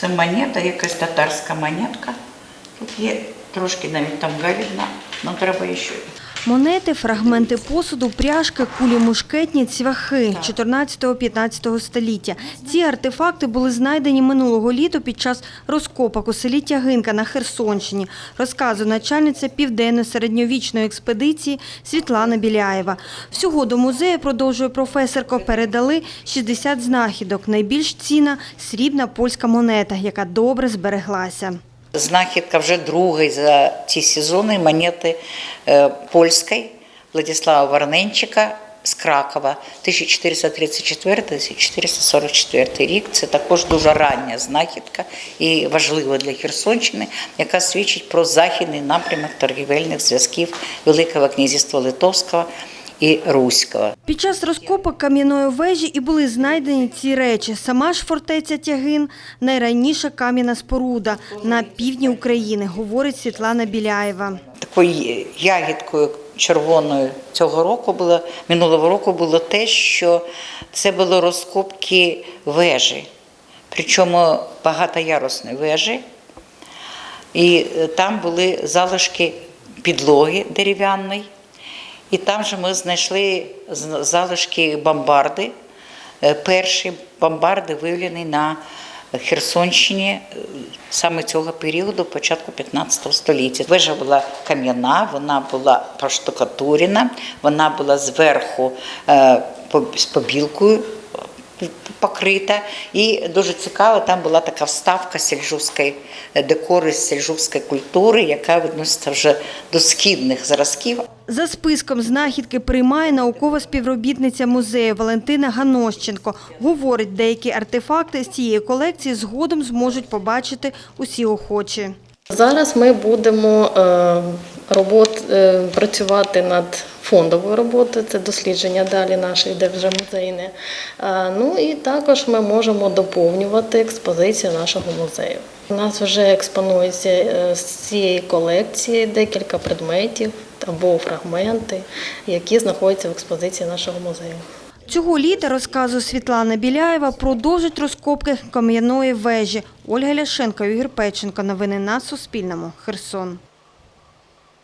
Це монета, якась татарська монетка. Тут є трошки навіть там галівна, але треба ще. Монети, фрагменти посуду, пряжки, кулі мушкетні, цвяхи 14-15 століття. Ці артефакти були знайдені минулого літа під час розкопок у селі Тягинка на Херсонщині, розказує начальниця південно-середньовічної експедиції Світлана Біляєва. Всього до музею, продовжує професорка, передали 60 знахідок. Найбільш цінна – срібна польська монета, яка добре збереглася. Знахідка вже другий за ці сезони монети е, польської Владислава Варненчика з Кракова 1434-1444 рік. Це також дуже рання знахідка і важлива для Херсонщини, яка свідчить про західний напрямок торгівельних зв'язків Великого князівства Литовського і Руського. Під час розкопок кам'яної вежі і були знайдені ці речі. Сама ж фортеця Тягин – найраніша кам'яна споруда на півдні України, говорить Світлана Біляєва. такою ягідкою червоною цього року було, минулого року було те, що це були розкопки вежі, причому багатоярусної вежі. І е, там були залишки підлоги дерев'яної, і там же ми знайшли залишки бомбарди. Е, Перші бомбарди виявлені на Херсонщині е, саме цього періоду, початку 15 століття. Вежа була кам'яна, вона була поштукатурена, вона була зверху е, з побілкою покрита. І дуже цікаво, там була така вставка сельджукської е, декору з сельджукської культури, яка відноситься вже до східних зразків. За списком знахідки приймає наукова співробітниця музею Валентина Ганощенко. Говорить, деякі артефакти з цієї колекції згодом зможуть побачити усі охочі. Зараз ми будемо е, робот, е, працювати над фондовою роботою, це дослідження далі наші, де вже музейне. Ну і також ми можемо доповнювати експозицію нашого музею. У нас вже експонується е, з цієї колекції декілька предметів або фрагменти, які знаходяться в експозиції нашого музею. Цього літа, розказує Світлана Біляєва, продовжить розкопки кам'яної вежі. Ольга Ляшенко, Ігор Печенко. Новини на Суспільному. Херсон.